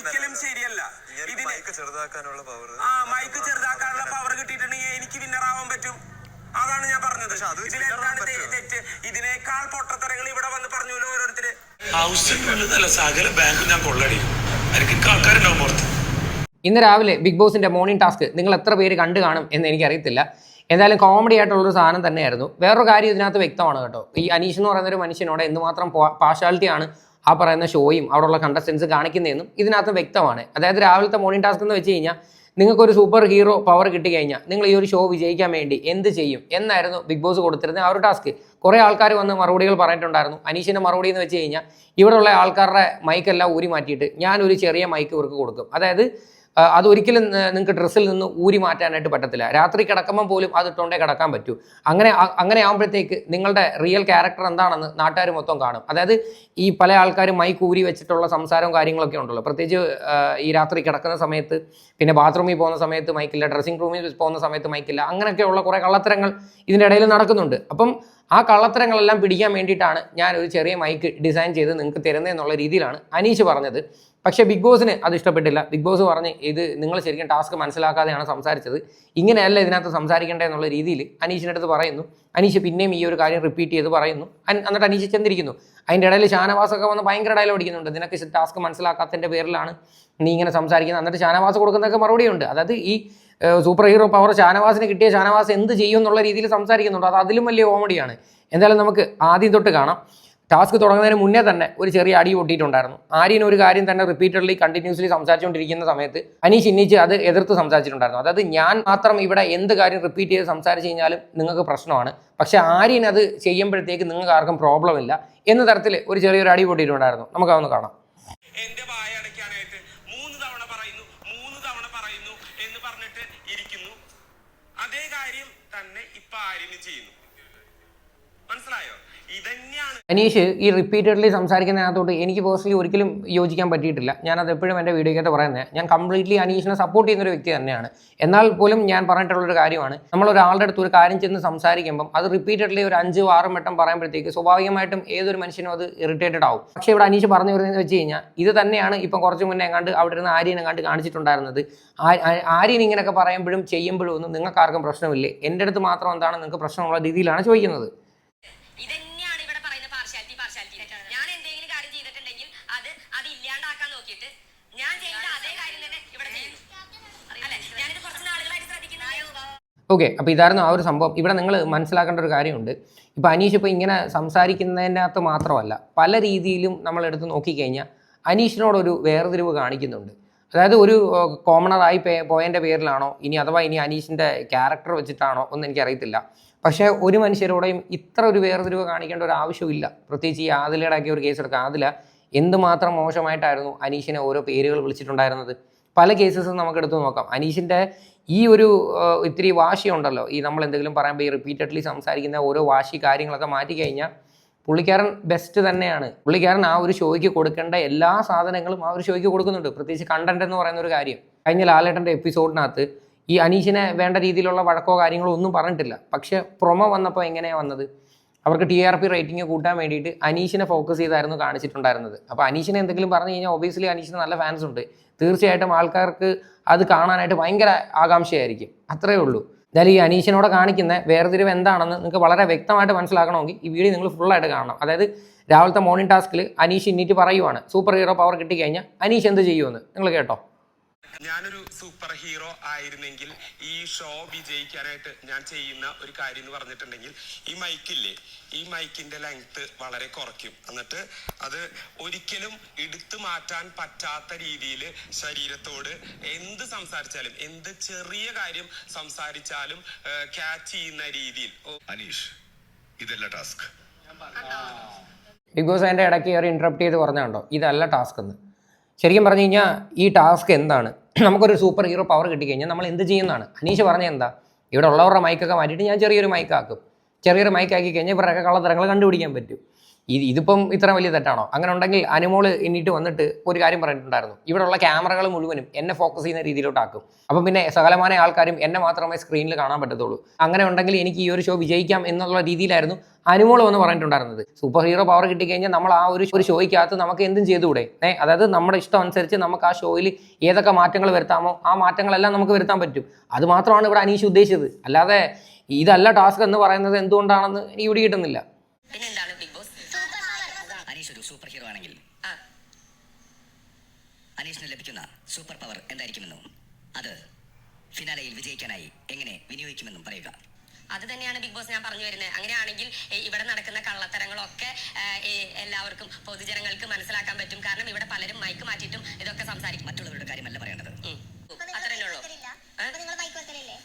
ഒരിക്കലും ശരിയല്ല. ഇങ്ങനെ ഇതിന് മൈക്ക് ചെറുതാക്കാനുള്ള പവർ ആ മൈക്ക് ചെറുതാക്കാനുള്ള പവർ കിട്ടിയിട്ടുണ്ടെങ്കിൽ എനിക്ക് വിന്നർ ആവാൻ പറ്റും. അതാണ് ഞാൻ പറഞ്ഞത്. ഇതിലെന്താണ്? തെറ്റ്? ഇതിനേക്കാൾ പൊട്ടത്തരങ്ങൾ ഇവിടെ വന്ന് പറഞ്ഞല്ലോ ഓരോരുത്തര്. ഹൗസിനുള്ളതല്ല സകല ബാങ്ക് ഞാൻ കൊള്ളടിക്കും. എനിക്ക് ആൾക്കാരുണ്ടാവും പുറത്ത്. ഇന്ന് രാവിലെ ബിഗ് ബോസിന്റെ മോർണിംഗ് ടാസ്ക് നിങ്ങൾ എത്ര പേര് കണ്ടു കാണും എന്ന് എനിക്കറിയത്തില്ല. എന്തായാലും കോമഡി ആയിട്ടുള്ളൊരു സാധനം തന്നെയായിരുന്നു. വേറൊരു കാര്യം ഇതിനകത്ത് വ്യക്തമാണ് കേട്ടോ. ഈ അനീഷ് എന്ന് പറയുന്ന ഒരു മനുഷ്യനോട് എന്തുമാത്രം പാർഷ്യാലിറ്റിയാണ് ആ പറയുന്ന ഷോയും അവിടെയുള്ള കണ്ടസ്റ്റൻസ് കാണിക്കുന്നതെന്നും ഇതിനകത്ത് വ്യക്തമാണ്. അതായത് രാവിലത്തെ മോർണിംഗ് ടാസ്ക് എന്ന് വെച്ച് കഴിഞ്ഞാൽ നിങ്ങൾക്കൊരു സൂപ്പർ ഹീറോ പവർ കിട്ടി കിട്ടിക്കഴിഞ്ഞാൽ നിങ്ങൾ ഈ ഒരു ഷോ വിജയിക്കാൻ വേണ്ടി എന്ത് ചെയ്യും എന്നായിരുന്നു ബിഗ് ബോസ് കൊടുത്തിരുന്ന ആ ഒരു ടാസ്ക് കുറേ ആൾക്കാർ വന്ന് മറുപടികൾ പറഞ്ഞിട്ടുണ്ടായിരുന്നു. അനീഷിന്റെ മറുപടി എന്ന് വെച്ച് കഴിഞ്ഞാൽ ഇവിടെയുള്ള ആൾക്കാരുടെ മൈക്കെല്ലാം ഊരി മാറ്റിയിട്ട് ഞാനൊരു ചെറിയ മൈക്ക് ഇവർക്ക് കൊടുക്കും. അതായത് അതൊരിക്കലും നിങ്ങൾക്ക് ഡ്രസ്സിൽ നിന്ന് ഊരി മാറ്റാനായിട്ട് പറ്റത്തില്ല. രാത്രി കിടക്കുമ്പോൾ പോലും അത് ഇട്ടുകൊണ്ടേ കിടക്കാൻ പറ്റൂ. അങ്ങനെ അങ്ങനെ ആകുമ്പോഴത്തേക്ക് നിങ്ങളുടെ റിയൽ ക്യാരക്ടർ എന്താണെന്ന് നാട്ടുകാർ മൊത്തം കാണും. അതായത് ഈ പല ആൾക്കാരും മൈക്ക് ഊരി വെച്ചിട്ടുള്ള സംസാരവും കാര്യങ്ങളൊക്കെ ഉണ്ടല്ലോ. പ്രത്യേകിച്ച് ഈ രാത്രി കിടക്കുന്ന സമയത്ത് പിന്നെ ബാത്റൂമിൽ പോകുന്ന സമയത്ത് മൈക്കില്ല ഡ്രസ്സിംഗ് റൂമിൽ പോകുന്ന സമയത്ത് മൈക്കില്ല അങ്ങനെയൊക്കെയുള്ള കുറേ കള്ളത്തരങ്ങൾ ഇതിന്റെ ഇടയിൽ നടക്കുന്നുണ്ട്. അപ്പം ആ കള്ളത്തരങ്ങളെല്ലാം പിടിക്കാൻ വേണ്ടിയിട്ടാണ് ഞാൻ ഒരു ചെറിയ മൈക്ക് ഡിസൈൻ ചെയ്ത് നിങ്ങൾക്ക് തരുന്നതെന്നുള്ള രീതിയിലാണ് അനീഷ് പറഞ്ഞത്. പക്ഷേ ബിഗ് ബോസിന് അത് ഇഷ്ടപ്പെട്ടില്ല. ബിഗ് ബോസ് പറഞ്ഞ് ഇത് നിങ്ങൾ ശരിക്കും ടാസ്ക് മനസ്സിലാക്കാതെയാണ് സംസാരിച്ചത്. ഇങ്ങനെയല്ല ഇതിനകത്ത് സംസാരിക്കേണ്ടത് എന്നുള്ള രീതിയിൽ അനീഷിന്റെ അടുത്ത് പറയുന്നു. അനീഷ് പിന്നെയും ഈ ഒരു കാര്യം റിപ്പീറ്റ് ചെയ്ത് പറയുന്നു. എന്നിട്ട് അനീഷ് ചെന്നിരിക്കുന്നു. അതിന്റെ ഇടയിൽ ഷാനവാസൊക്കെ വന്ന് ഭയങ്കര ഡയലോഗ് അടിക്കുന്നുണ്ട്. നിനക്ക് ടാസ്ക് മനസ്സിലാക്കാത്തതിന്റെ പേരിലാണ് നീ ഇങ്ങനെ സംസാരിക്കുന്നത്. എന്നിട്ട് ഷാനവാസ് കൊടുക്കുന്നതൊക്കെ മറുപടിയുണ്ട് അതായത് ഈ സൂപ്പർ ഹീറോ പവർ ഷാനവാസിന് കിട്ടിയ ഷാനവാസ് എന്ത് ചെയ്യും എന്നുള്ള രീതിയിൽ സംസാരിക്കുന്നുണ്ട്. അത് അതിലും വലിയ കോമഡിയാണ് എന്തായാലും നമുക്ക് ആദ്യം തൊട്ട് കാണാം. ടാസ്ക് തുടങ്ങുന്നതിന് മുന്നേ തന്നെ ഒരു ചെറിയ അടി പൊട്ടിയിട്ടുണ്ടായിരുന്നു. ആര്യൻ ഒരു കാര്യം തന്നെ റിപ്പീറ്റഡ്ലി കണ്ടിന്യൂസ്ലി സംസാരിച്ചുകൊണ്ടിരിക്കുന്ന സമയത്ത് അനീഷ് ഇന്നിച്ച് അത് എതിർത്ത് സംസാരിച്ചിട്ടുണ്ടായിരുന്നു. അതായത് ഞാൻ മാത്രം ഇവിടെ എന്ത് കാര്യം റിപ്പീറ്റ് ചെയ്ത് സംസാരിച്ചു കഴിഞ്ഞാലും നിങ്ങൾക്ക് പ്രശ്നമാണ്. പക്ഷെ ആര്യൻ അത് ചെയ്യുമ്പോഴത്തേക്ക് നിങ്ങൾക്ക് ആർക്കും പ്രോബ്ലം ഇല്ല എന്ന തരത്തിൽ ഒരു ചെറിയൊരു അടി പൊട്ടിയിട്ടുണ്ടായിരുന്നു. നമുക്ക് അതൊന്ന് കാണാം മൂന്ന് തവണ പറയുന്നു മൂന്ന് തവണ പറയുന്നു എന്ന് പറഞ്ഞിട്ട് ഇരിക്കുന്നു. അതേ കാര്യം തന്നെ ഇപ്പൊ ആര്യന് ചെയ്യുന്നു. മനസ്സിലായോ? അനീഷ് ഈ റിപ്പീറ്റഡ്ലി സംസാരിക്കുന്നതിനകത്തോട്ട് എനിക്ക് പേഴ്സണലി ഒരിക്കലും യോജിക്കാൻ പറ്റിയിട്ടില്ല. ഞാൻ അത് എപ്പോഴും എന്റെ വീഡിയോക്കകത്ത് പറയുന്നത് ഞാൻ കംപ്ലീറ്റ്ലി അനീഷിനെ സപ്പോർട്ട് ചെയ്യുന്ന ഒരു വ്യക്തി തന്നെയാണ്. എന്നാൽ പോലും ഞാൻ പറഞ്ഞിട്ടുള്ള ഒരു കാര്യമാണ് നമ്മൾ ഒരാളുടെ അടുത്ത് ഒരു കാര്യം ചെന്ന് സംസാരിക്കുമ്പം അത് റിപ്പീറ്റഡ്ലി ഒരു അഞ്ച് ആറും വട്ടം പറയുമ്പോഴത്തേക്ക് സ്വാഭാവികമായിട്ടും ഏതൊരു മനുഷ്യനും അത് ഇറിറ്റേറ്റഡ് ആവും. പക്ഷേ ഇവിടെ അനീഷ് പറഞ്ഞു വരുന്നതെന്ന് വെച്ച് കഴിഞ്ഞാൽ ഇത് തന്നെയാണ് ഇപ്പം കുറച്ച് മുന്നേ എങ്ങാണ്ട് അവിടെ ഇരുന്ന് ആര്യനെ എങ്ങാണ്ട് കാണിച്ചിട്ടുണ്ടായിരുന്നത്. ആര്യൻ ഇങ്ങനെയൊക്കെ പറയുമ്പോഴും ചെയ്യുമ്പോഴും ഒന്നും നിങ്ങൾക്ക് ആർക്കും പ്രശ്നമില്ലേ? എന്റെ അടുത്ത് മാത്രം എന്താണ് നിങ്ങൾക്ക് പ്രശ്നമുള്ള രീതിയിലാണ് ചോദിക്കുന്നത്? ഇതന്നെയാണ് ഇവിടെ പറയുന്ന പാർഷ്യാലിറ്റി പാർഷ്യാലിറ്റി ഞാൻ എന്തെങ്കിലും കാര്യം ചെയ്തിട്ടുണ്ടെങ്കിൽ അത് അത് ഇല്ലാണ്ടാക്കാൻ നോക്കിയിട്ട് ഞാൻ ചെയ്ത അതേ കാര്യം തന്നെ ഇവിടെ ചെയ്യുന്നു. അല്ലെ? ഞാനിത് കുറച്ച് നാളുകളായിട്ട് ശ്രദ്ധിക്കുന്ന ഓക്കെ അപ്പോൾ ഇതായിരുന്നു ആ ഒരു സംഭവം. ഇവിടെ നിങ്ങൾ മനസ്സിലാക്കേണ്ട ഒരു കാര്യമുണ്ട്. ഇപ്പോൾ അനീഷ് ഇപ്പോൾ ഇങ്ങനെ സംസാരിക്കുന്നതിനകത്ത് മാത്രമല്ല പല രീതിയിലും നമ്മൾ എടുത്ത് നോക്കിക്കഴിഞ്ഞാൽ അനീഷിനോടൊരു വേർതിരിവ് കാണിക്കുന്നുണ്ട്. അതായത് ഒരു കോമണറായി പോയതിന്റെ പേരിലാണോ ഇനി അഥവാ ഇനി അനീഷിന്റെ ക്യാരക്ടർ വെച്ചിട്ടാണോ ഒന്നും എനിക്കറിയത്തില്ല. പക്ഷേ ഒരു മനുഷ്യരോടെയും ഇത്ര ഒരു വേർതിരിവ് കാണിക്കേണ്ട ഒരു ആവശ്യമില്ല പ്രത്യേകിച്ച് ഈ ആദിലയുടെ ഒരു കേസ് എടുക്കുക. ആദില എന്തുമാത്രം മോശമായിട്ടായിരുന്നു അനീഷിനെ ഓരോ പേരുകൾ വിളിച്ചിട്ടുണ്ടായിരുന്നത്? പല കേസസും നമുക്ക് എടുത്തു നോക്കാം. അനീഷിന്റെ ഈ ഒരു ഇത്തിരി വാശി ഉണ്ടല്ലോ ഈ നമ്മൾ എന്തെങ്കിലും പറയുമ്പോൾ ഈ റിപ്പീറ്റഡ്ലി സംസാരിക്കുന്ന ഓരോ വാശി കാര്യങ്ങളൊക്കെ മാറ്റി കഴിഞ്ഞാൽ പുള്ളിക്കാരൻ ബെസ്റ്റ് തന്നെയാണ്. പുള്ളിക്കാരൻ ആ ഒരു ഷോയ്ക്ക് കൊടുക്കേണ്ട എല്ലാ സാധനങ്ങളും ആ ഒരു ഷോയ്ക്ക് കൊടുക്കുന്നുണ്ട്. പ്രത്യേകിച്ച് കണ്ടന്റ് എന്ന് പറയുന്ന ഒരു കാര്യം. കഴിഞ്ഞ ലാലേട്ടന്റെ എപ്പിസോഡിനകത്ത് ഈ അനീഷിനെ വേണ്ട രീതിയിലുള്ള വഴക്കോ കാര്യങ്ങളോ ഒന്നും പറഞ്ഞിട്ടില്ല. പക്ഷെ പ്രൊമോ വന്നപ്പോൾ എങ്ങനെയാണ് വന്നത്? അവർക്ക് ടി ആർ പി റേറ്റിംഗ് കൂട്ടാൻ വേണ്ടിയിട്ട് അനീഷിനെ ഫോക്കസ് ചെയ്തായിരുന്നു കാണിച്ചിട്ടുണ്ടായിരുന്നത്. അപ്പോൾ അനീഷിനെ എന്തെങ്കിലും പറഞ്ഞു കഴിഞ്ഞാൽ ഒബിയസ്ലി അനീഷിന് നല്ല ഫാൻസ് ഉണ്ട്. തീർച്ചയായിട്ടും ആൾക്കാർക്ക് അത് കാണാനായിട്ട് ഭയങ്കര ആകാംക്ഷയായിരിക്കും. അത്രയേ ഉള്ളൂ. എന്തായാലും ഈ അനീഷിനോട് കാണിക്കുന്ന വേർതിരിവ് എന്താണെന്ന് നിങ്ങൾക്ക് വളരെ വ്യക്തമായിട്ട് മനസ്സിലാക്കണമെങ്കിൽ ഈ വീഡിയോ നിങ്ങൾ ഫുള്ളായിട്ട് കാണണം. അതായത് രാവിലത്തെ മോർണിംഗ് ടാസ്കിൽ അനീഷ് ഇന്നിട്ട് പറയുവാണ്. സൂപ്പർ ഹീറോ പവർ കിട്ടിക്കഴിഞ്ഞാൽ അനീഷ് എന്ത് ചെയ്യുമെന്ന്. നിങ്ങൾ കേട്ടോ? ഞാനൊരു സൂപ്പർ ഹീറോ ആയിരുന്നെങ്കിൽ ഈ ഷോ വിജയിക്കാനായിട്ട് ഞാൻ ചെയ്യുന്ന ഒരു കാര്യം എന്ന് പറഞ്ഞിട്ടുണ്ടെങ്കിൽ ഈ മൈക്കില്ലേ ഈ മൈക്കിന്റെ ലെങ്ത് വളരെ കുറയ്ക്കും. എന്നിട്ട് അത് ഒരിക്കലും എടുത്തു മാറ്റാൻ പറ്റാത്ത രീതിയിൽ ശരീരത്തോട് എന്ത് സംസാരിച്ചാലും എന്ത് ചെറിയ കാര്യം സംസാരിച്ചാലും ക്യാച്ച് ചെയ്യുന്ന രീതിയിൽ. അനീഷ് ഇതല്ല ടാസ്ക്. ബിഗ് ബോസ് അതിന്റെ ഇടയ്ക്ക് ഒരു ഇൻട്രപ്റ്റ് ചെയ്ത് പറഞ്ഞുണ്ടോ ഇതല്ല ടാസ്ക് എന്ന്. ശരിക്കും പറഞ്ഞു കഴിഞ്ഞാൽ ഈ ടാസ്ക് എന്താണ്? നമുക്കൊരു സൂപ്പർ ഹീറോ പവർ കിട്ടിക്കഴിഞ്ഞാൽ നമ്മൾ എന്ത് ചെയ്യുന്നതാണ്? അനീഷ് പറഞ്ഞ എന്താ? ഇവിടെ ഉള്ളവരുടെ മൈക്കൊക്കെ മാറ്റിയിട്ട് ഞാൻ ചെറിയൊരു മൈക്കാക്കും ചെറിയൊരു മൈക്കാക്കി കഴിഞ്ഞാൽ ഇവരുടെയൊക്കെ കള്ളത്തരങ്ങൾ കണ്ടുപിടിക്കാൻ പറ്റും. ഇത് ഇതിപ്പം ഇത്ര വലിയ തെറ്റാണോ? അങ്ങനെ ഉണ്ടെങ്കിൽ അനുമോൾ എന്നിട്ട് വന്നിട്ട് ഒരു കാര്യം പറഞ്ഞിട്ടുണ്ടായിരുന്നു. ഇവിടെയുള്ള ക്യാമറകൾ മുഴുവനും എന്നെ ഫോക്കസ് ചെയ്യുന്ന രീതിയിലോട്ടാക്കും. അപ്പം പിന്നെ സകലമായ ആൾക്കാരും എന്നെ മാത്രമേ സ്ക്രീനിൽ കാണാൻ പറ്റത്തുള്ളൂ. അങ്ങനെ ഉണ്ടെങ്കിൽ എനിക്ക് ഈ ഒരു ഷോ വിജയിക്കാം എന്നുള്ള രീതിയിലായിരുന്നു അനുമോൾ വന്ന് പറഞ്ഞിട്ടുണ്ടായിരുന്നത്. സൂപ്പർ ഹീറോ പവർ കിട്ടിക്കഴിഞ്ഞാൽ നമ്മൾ ആ ഒരു ഒരു ഷോയ്ക്കകത്ത് നമുക്ക് എന്തും ചെയ്തുകൂടെ? ഏ അതായത് നമ്മുടെ ഇഷ്ടം അനുസരിച്ച് നമുക്ക് ആ ഷോയിൽ ഏതൊക്കെ മാറ്റങ്ങൾ വരുത്താമോ ആ മാറ്റങ്ങളെല്ലാം നമുക്ക് വരുത്താൻ പറ്റും. അത് മാത്രമാണ് ഇവിടെ അനീഷ് ഉദ്ദേശിച്ചത്. അല്ലാതെ ഇതല്ല ടാസ്ക് എന്ന് പറയുന്നത് എന്തുകൊണ്ടാണെന്ന് എനിക്ക് ഇവിടെ കിട്ടുന്നില്ല പിന്നെന്താണ് ബിഗ് ബോസ് അനീഷ് ഒരു സൂപ്പർ ഹീറോ ആണെങ്കിൽ ആ അനീഷിന് ലഭിക്കുന്ന സൂപ്പർ പവർ എന്തായിരിക്കുമെന്നും അത് ഫിനാലയിൽ വിജയിക്കാനായി എങ്ങനെ വിനിയോഗിക്കുമെന്നും പറയുക. അത് തന്നെയാണ് ബിഗ് ബോസ് ഞാൻ പറഞ്ഞു വരുന്നത്. അങ്ങനെയാണെങ്കിൽ ഇവിടെ നടക്കുന്ന കള്ളത്തരങ്ങളൊക്കെ എല്ലാവർക്കും പൊതുജനങ്ങൾക്ക് മനസ്സിലാക്കാൻ പറ്റും. കാരണം ഇവിടെ പലരും മൈക്ക് മാറ്റിയിട്ടും ഇതൊക്കെ സംസാരിക്കും. മറ്റുള്ളവരുടെ കാര്യമല്ല പറയേണ്ടത്.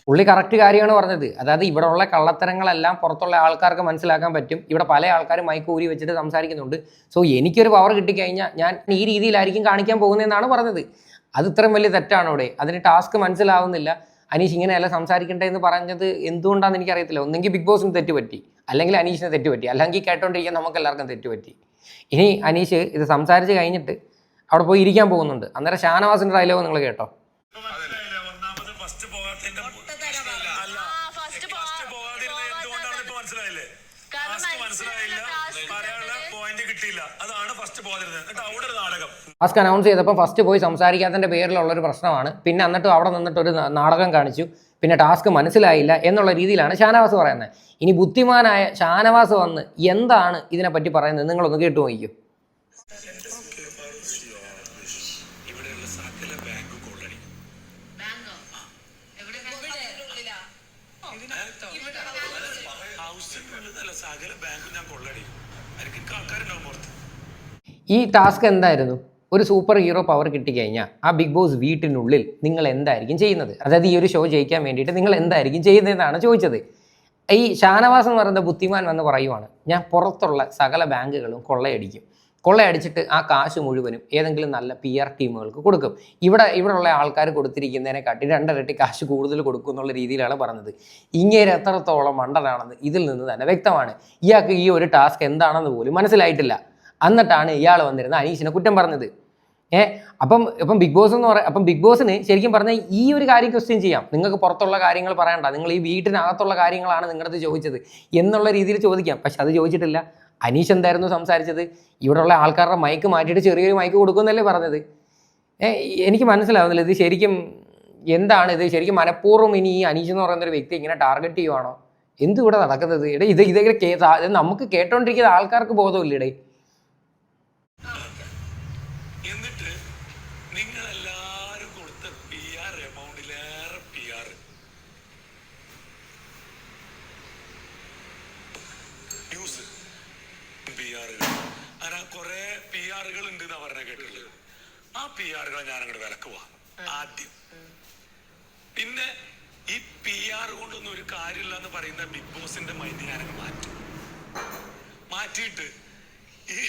പുള്ളി കറക്റ്റ് കാര്യമാണ് പറഞ്ഞത്. അതായത് ഇവിടെ ഉള്ള കള്ളത്തരങ്ങളെല്ലാം പുറത്തുള്ള ആൾക്കാർക്ക് മനസ്സിലാക്കാൻ പറ്റും. ഇവിടെ പല ആൾക്കാരും മൈക്ക് ഊരി വെച്ചിട്ട് സംസാരിക്കുന്നുണ്ട്. സോ എനിക്കൊരു പവർ കിട്ടിക്കഴിഞ്ഞാൽ ഞാൻ ഈ രീതിയിലായിരിക്കും കാണിക്കാൻ പോകുന്നതെന്നാണ് പറഞ്ഞത്. അത് ഇത്രയും വലിയ തെറ്റാണ് അവിടെ. അതിന് ടാസ്ക് മനസ്സിലാവുന്നില്ല. അനീഷ് ഇങ്ങനെയല്ല സംസാരിക്കേണ്ടത് എന്ന് പറഞ്ഞത് എന്തുകൊണ്ടാണെന്ന് എനിക്കറിയത്തില്ല. ഒന്നെങ്കിൽ ബിഗ് ബോസിന് തെറ്റുപറ്റി. അല്ലെങ്കിൽ അനീഷിന് തെറ്റുപറ്റി. അല്ലെങ്കിൽ കേട്ടോണ്ടിരിക്കാൻ നമുക്ക് എല്ലാവർക്കും തെറ്റുപറ്റി. ഇനി അനീഷ് ഇത് സംസാരിച്ച് കഴിഞ്ഞിട്ട് അവിടെ പോയി ഇരിക്കാൻ പോകുന്നുണ്ട്. അന്നേരം ഷാനവാസിന്റെ ഡയലോഗ് നിങ്ങൾ കേട്ടോ മനസ്സിലായില്ല ഒന്നാമത് ഫസ്റ്റ് പോകാത്തതിന്റെ അല്ല ഫസ്റ്റ് പോകാതിരുന്നത് എന്തുകൊണ്ടാണെന്ന് ഇപ്പൊ മനസ്സിലായില്ലേ ഫസ്റ്റ് മനസ്സിലായില്ല പറയാനുള്ള പോയിന്റ് കിട്ടിയില്ല അതാണ് ഫസ്റ്റ് പോകാതിരുന്നത് എന്നിട്ട് അവിടെ ഒരു നാടകം ടാസ്ക് അനൗൺസ് ചെയ്തപ്പോൾ ഫസ്റ്റ് പോയി സംസാരിക്കാത്തതിന്റെ പേരിലുള്ള ഒരു പ്രശ്നമാണ്. പിന്നെ എന്നിട്ട് അവിടെ നിന്നിട്ട് ഒരു നാടകം കാണിച്ചു. പിന്നെ ടാസ്ക് മനസ്സിലായില്ല എന്നുള്ള രീതിയിലാണ് ഷാനവാസ് പറയുന്നത്. ഇനി ബുദ്ധിമാനായ ഷാനവാസ് വന്ന് എന്താണ് ഇതിനെപ്പറ്റി പറയുന്നത്? നിങ്ങളൊന്ന് കേട്ടു നോക്കിക്കും. ഈ ടാസ്ക് എന്തായിരുന്നു? ഒരു സൂപ്പർ ഹീറോ പവർ കിട്ടിക്കഴിഞ്ഞാൽ ആ ബിഗ് ബോസ് വീട്ടിനുള്ളിൽ നിങ്ങൾ എന്തായിരിക്കും ചെയ്യുന്നത്? അതായത് ഈ ഒരു ഷോ ജയിക്കാൻ വേണ്ടിയിട്ട് നിങ്ങൾ എന്തായിരിക്കും ചെയ്യുന്നതെന്നാണ് ചോദിച്ചത്. ഈ ഷാനവാസ് എന്ന് പറയുന്ന ബുദ്ധിമാൻ വന്ന് പറയുവാണ് ഞാൻ പുറത്തുള്ള സകല ബാങ്കുകളും കൊള്ളയടിക്കും. കൊള്ളയടിച്ചിട്ട് ആ കാശ് മുഴുവനും ഏതെങ്കിലും നല്ല പി ആർ ടീമുകൾക്ക് കൊടുക്കും. ഇവിടെ ഇവിടെയുള്ള ആൾക്കാർ കൊടുത്തിരിക്കുന്നതിനെക്കാട്ടി രണ്ടരട്ടി കാശ് കൂടുതൽ കൊടുക്കും എന്നുള്ള രീതിയിലാണ് പറഞ്ഞത്. ഇങ്ങേര് എത്രത്തോളം മണ്ടനാണെന്ന് ഇതിൽ നിന്ന് തന്നെ വ്യക്തമാണ്. ഇയാൾക്ക് ഈ ഒരു ടാസ്ക് എന്താണെന്ന് പോലും മനസ്സിലായിട്ടില്ല. എന്നിട്ടാണ് ഇയാൾ വന്നിരുന്ന അനീഷിനെ കുറ്റം പറഞ്ഞത്. ഏ അപ്പം ഇപ്പം ബിഗ് ബോസ് എന്ന് പറയാം അപ്പം ബിഗ് ബോസിന് ശരിക്കും പറഞ്ഞാൽ ഈ ഒരു കാര്യം ക്വസ്റ്റ്യൻ ചെയ്യാം. നിങ്ങൾക്ക് പുറത്തുള്ള കാര്യങ്ങൾ പറയണ്ട. നിങ്ങൾ ഈ വീട്ടിനകത്തുള്ള കാര്യങ്ങളാണ് നിങ്ങളുടെ അടുത്ത് ചോദിച്ചത് എന്നുള്ള രീതിയിൽ ചോദിക്കാം. പക്ഷെ അത് ചോദിച്ചിട്ടില്ല. അനീഷ് എന്തായിരുന്നു സംസാരിച്ചത്? ഇവിടെയുള്ള ആൾക്കാരുടെ മൈക്ക് മാറ്റിയിട്ട് ചെറിയൊരു മൈക്ക് കൊടുക്കുമെന്നല്ലേ പറഞ്ഞത്. എനിക്ക് മനസ്സിലാവുന്നില്ല. ഇത് ശരിക്കും എന്താണ് ഇത്? ശരിക്കും മനഃപൂർവം ഇനി ഈ അനീഷ് എന്ന് പറയുന്ന ഒരു വ്യക്തി ഇങ്ങനെ ടാർഗറ്റ് ചെയ്യുവാണോ? എന്ത് ഇവിടെ നടക്കുന്നത്? ഇടേ ഇത് ഇതൊക്കെ നമുക്ക് കേട്ടോണ്ടിരിക്കുന്ന ആൾക്കാർക്ക് ബോധമില്ല ഇടേ എന്നിട്ട് നിങ്ങളെല്ലാരും കൊടുത്ത പി ആർ എമൗണ്ടിലേറെ പി ആർ ന്യൂസ് പി ആറുകൾ അങ്ങനെ കുറെ പി ആറുകൾ ഉണ്ട് എന്നാ പറഞ്ഞ കേട്ടുള്ളത് ആ പി ആറുകളെ ഞാൻ അങ്ങോട്ട് വിലക്കുവാ ആദ്യം. പിന്നെ ഈ പി ആർ കൊണ്ടൊന്നും ഒരു കാര്യമില്ല എന്ന് പറയുന്ന ബിഗ് ബോസിന്റെ മൈൻഡ് ഞാനങ്ങ് മാറ്റും. മാറ്റിയിട്ട് ഈ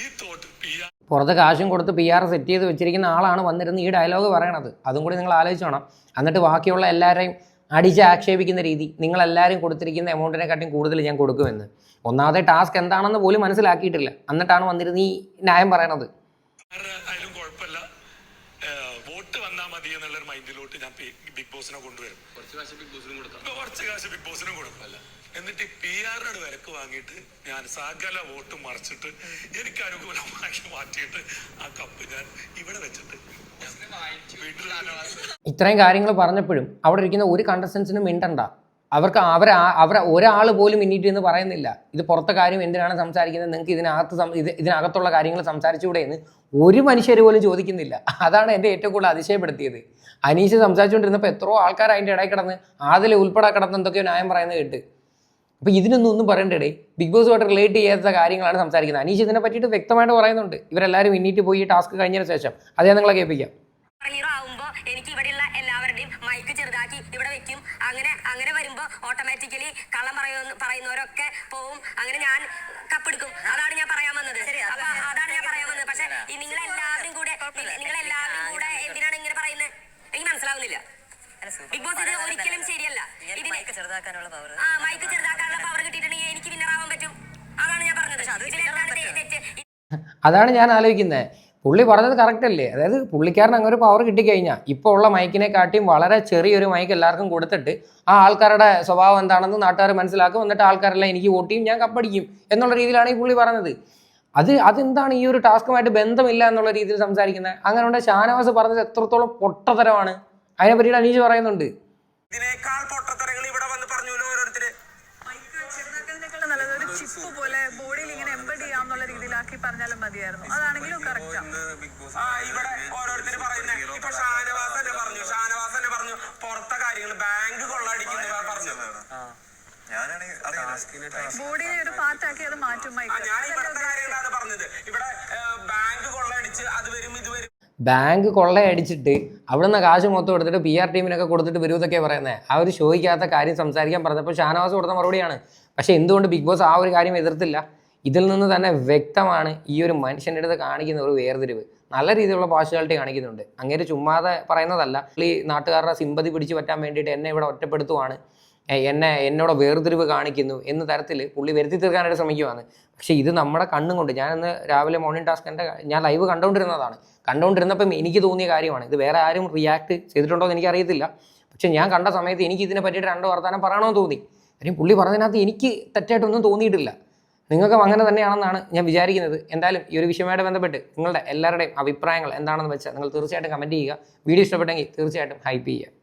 ഈ തോട്ട് പി ആർ പുറത്ത് കാശും കൊടുത്ത് പി ആർ സെറ്റ് ചെയ്ത് വെച്ചിരിക്കുന്ന ആളാണ് വന്നിരുന്ന് ഈ ഡയലോഗ് പറയണത്. അതും കൂടി നിങ്ങൾ ആലോചിച്ചോണം എന്നിട്ട് ബാക്കിയുള്ള എല്ലാവരെയും അടിച്ച് ആക്ഷേപിക്കുന്ന രീതി. നിങ്ങളെല്ലാവരും കൊടുത്തിരിക്കുന്ന എമൗണ്ടിനെക്കാട്ടിയും കൂടുതൽ ഞാൻ കൊടുക്കുമെന്ന്. ഒന്നാമത്തെ ടാസ്ക് എന്താണെന്ന് പോലും മനസ്സിലാക്കിയിട്ടില്ല. എന്നിട്ടാണ് വന്നിരുന്ന് ഈ ന്യായം പറയണത്. ആയാലും കുഴപ്പമില്ല. വോട്ട് വന്നാൽ മതി എന്നുള്ളൊരു മൈൻഡിലോട്ട് ഞാൻ ബിഗ് ബോസിനെ കൊണ്ടുവരും. കുറച്ച് കാശ് ബിഗ് ബോസിനും കൊടുക്കാം. കുറച്ച് കാശ് ബിഗ് ബോസിനും കൊടുക്കല്ല എന്നിട്ട് പി ആറിനോട് വിലക്ക് വാങ്ങിയിട്ട് ഞാൻ സകല വോട്ട് മറിച്ചിട്ട് എനിക്ക് അനുകൂലമാക്കി മാറ്റിയിട്ട് ആ കപ്പ് ഞാൻ ഇവിടെ വെച്ചിട്ട് വീട്ടിൽ ഇത്രയും കാര്യങ്ങൾ പറഞ്ഞപ്പോഴും അവിടെ ഇരിക്കുന്ന ഒരു കണ്ടസ്റ്റൻസിനും മിണ്ടണ്ട. അവർക്ക് അവർ അവർ ഒരാൾ പോലും ഇന്നിട്ട് എന്ന് പറയുന്നില്ല. ഇത് പുറത്തെ കാര്യം എന്തിനാണ് സംസാരിക്കുന്നത്? നിങ്ങൾക്ക് ഇതിനകത്ത് ഇത് ഇതിനകത്തുള്ള കാര്യങ്ങൾ സംസാരിച്ചുകൂടെ എന്ന് ഒരു മനുഷ്യർ പോലും ചോദിക്കുന്നില്ല. അതാണ് എന്റെ ഏറ്റവും കൂടുതൽ അതിശയപ്പെടുത്തിയത്. അനീഷ് സംസാരിച്ചുകൊണ്ടിരുന്നപ്പോൾ എത്രയോ ആൾക്കാർ അതിന്റെ ഇടയിൽ കിടന്ന് ആദിൽ ഉൾപ്പെടെ കിടന്ന് എന്തൊക്കെയോ ന്യായം പറയുന്നത് കേട്ട്. അപ്പോൾ ഇതിനൊന്നും ഒന്നും പറയണ്ടേ ബിഗ് ബോസ് ബോസുമായിട്ട് റിലേറ്റ് ചെയ്യാത്ത കാര്യങ്ങളാണ് സംസാരിക്കുന്നത്. അനീഷ് ഇതിനെ പറ്റിയിട്ട് വ്യക്തമായിട്ട് പറയുന്നുണ്ട്. ഇവരെല്ലാവരും ഇന്നിട്ട് പോയി ടാസ്ക് കഴിഞ്ഞതിന് ശേഷം. അതേ നിങ്ങളെ കേൾപ്പിക്കാം. അങ്ങനെ അങ്ങനെ വരുമ്പോ ഓട്ടോമാറ്റിക്കലി കള്ളം പറയുന്ന പറയുന്നവരൊക്കെ പോവും. അങ്ങനെ ഞാൻ കപ്പെടുക്കും. അതാണ് ഞാൻ പറയാൻ വന്നത്. അപ്പൊ അതാണ് ഞാൻ പറയാൻ വന്നത്. പക്ഷെ നിങ്ങൾ എല്ലാവരും കൂടെ നിങ്ങൾ എല്ലാവരും കൂടെ എന്തിനാണ് ഇങ്ങനെ പറയുന്നത്? എനിക്ക് മനസ്സിലാവുന്നില്ല. ബിഗ് ബോസ് ഇത് ഒരിക്കലും ശരിയല്ല. ഇതിന് ചെറുതാക്കാനുള്ള പവർ ആ മൈക്ക് ചെറുതാക്കാനുള്ള പവർ കിട്ടിയിട്ടുണ്ടെങ്കിൽ എനിക്ക് വിന്നർ ആവാൻ പറ്റും. അതാണ് ഞാൻ പറഞ്ഞത്. അതാണ് ഞാൻ ആലോചിക്കുന്നത്. പുള്ളി പറഞ്ഞത് കറക്റ്റ് അല്ലേ? അതായത് പുള്ളിക്കാരൻ അങ്ങനെ ഒരു പവർ കിട്ടിക്കഴിഞ്ഞാൽ ഇപ്പോൾ ഉള്ള മൈക്കിനെ കാട്ടിയും വളരെ ചെറിയൊരു മൈക്ക് എല്ലാവർക്കും കൊടുത്തിട്ട് ആ ആൾക്കാരുടെ സ്വഭാവം എന്താണെന്ന് നാട്ടുകാർ മനസ്സിലാക്കും. എന്നിട്ട് ആൾക്കാരെല്ലാം എനിക്ക് വോട്ട് ചെയ്യും ഞാൻ കപ്പടിക്കും എന്നുള്ള രീതിയിലാണ് ഈ പുള്ളി പറഞ്ഞത്. അത് അതെന്താണ് ഈ ഒരു ടാസ്കുമായിട്ട് ബന്ധമില്ല എന്നുള്ള രീതിയിൽ സംസാരിക്കുന്നത്? അങ്ങനെ ഉണ്ട് ഷാനവാസ് പറഞ്ഞത് എത്രത്തോളം പൊട്ടത്തരമാണ്? അതിനെ പറ്റിയിട്ട് അനീഷ് പറയുന്നുണ്ട്. ഇതിനേക്കാൾ പൊട്ടത്തരങ്ങൾ ഇവിടെ വന്ന് ഓരോരുത്തര്. പോലെ ബോഡിയിൽ ഇങ്ങനെ എംബഡ് ചെയ്യാന്നുള്ള രീതിയിലാക്കി പറഞ്ഞാലും മതിയായിരുന്നു. ആ ഇവിടെ ഓരോരുത്തർ പറയുന്നത് ഇപ്പൊ ഷാനവാസ് തന്നെ പറഞ്ഞു ഷാനവാസ് തന്നെ പറഞ്ഞു പുറത്തെ കാര്യങ്ങൾ ബാങ്ക് കൊള്ളടിക്കുന്ന പറഞ്ഞു. ബോഡിയെ ഒരു പാർട്ടാക്കി അത് മാറ്റും മൈക്ക്. ഞാൻ ഇവിടുത്തെ കാര്യങ്ങളാണ് പറഞ്ഞത്? ഇവിടെ ബാങ്ക് കൊള്ളടിച്ച് അത് വരും ഇത് വരും. ബാങ്ക് കൊള്ളയടിച്ചിട്ട് അവിടുന്ന് കാശ് മൊത്തം എടുത്തിട്ട് പി ആർ ടീമിനൊക്കെ കൊടുത്തിട്ട് വരും പറയുന്നത് ആ ഒരു ഷോയ്ക്കകത്ത കാര്യം സംസാരിക്കാൻ പറഞ്ഞപ്പോൾ ഷാനവാസ് കൊടുത്ത മറുപടിയാണ്. പക്ഷേ എന്തുകൊണ്ട് ബിഗ് ബോസ് ആ ഒരു കാര്യം എതിർത്തില്ല? ഇതിൽ നിന്ന് തന്നെ വ്യക്തമാണ് ഈ ഒരു മനുഷ്യന്റെ അടുത്ത് കാണിക്കുന്ന ഒരു വേർതിരിവ്. നല്ല രീതിയിലുള്ള പാർഷ്യാലിറ്റി കാണിക്കുന്നുണ്ട്. അങ്ങനെ ചുമ്മാതെ പറയുന്നതല്ല. ഈ നാട്ടുകാരുടെ സിമ്പതി പിടിച്ചു പറ്റാൻ വേണ്ടിയിട്ട് എന്നെ ഇവിടെ ഒറ്റപ്പെടുത്തുവാണ്. എന്നെ എന്നോട് വേർതിരിവ് കാണിക്കുന്നു എന്ന തരത്തിൽ പുള്ളി വരുത്തി തീർക്കാനായിട്ട് ശ്രമിക്കുവാണ്. പക്ഷെ ഇത് നമ്മുടെ കണ്ണും കൊണ്ട് ഞാൻ ഇന്ന് രാവിലെ മോർണിംഗ് ടാസ്ക് എന്റെ ഞാൻ ലൈവ് കണ്ടുകൊണ്ടിരുന്നതാണ് കണ്ടുകൊണ്ടിരുന്നപ്പം എനിക്ക് തോന്നിയ കാര്യമാണ്. ഇത് വേറെ ആരും റിയാക്ട് ചെയ്തിട്ടുണ്ടോ എന്ന് എനിക്കറിയത്തില്ല പക്ഷെ ഞാൻ കണ്ട സമയത്ത് എനിക്ക് ഇതിനെ പറ്റിയിട്ട് രണ്ട് വർത്തമാനം പറയണമെന്ന് തോന്നി. കാര്യം പുള്ളി പറഞ്ഞതിനകത്ത് എനിക്ക് തെറ്റായിട്ടൊന്നും തോന്നിയിട്ടില്ല. നിങ്ങൾക്കും അങ്ങനെ തന്നെയാണെന്നാണ് ഞാൻ വിചാരിക്കുന്നത്. എന്തായാലും ഈ ഒരു വിഷയമായിട്ട് ബന്ധപ്പെട്ട് നിങ്ങളുടെ എല്ലാവരുടെയും അഭിപ്രായങ്ങൾ എന്താണെന്ന് വെച്ചാൽ നിങ്ങൾ തീർച്ചയായിട്ടും കമന്റ് ചെയ്യുക. വീഡിയോ ഇഷ്ടപ്പെട്ടെങ്കിൽ തീർച്ചയായിട്ടും ഹൈപ്പ് ചെയ്യുക.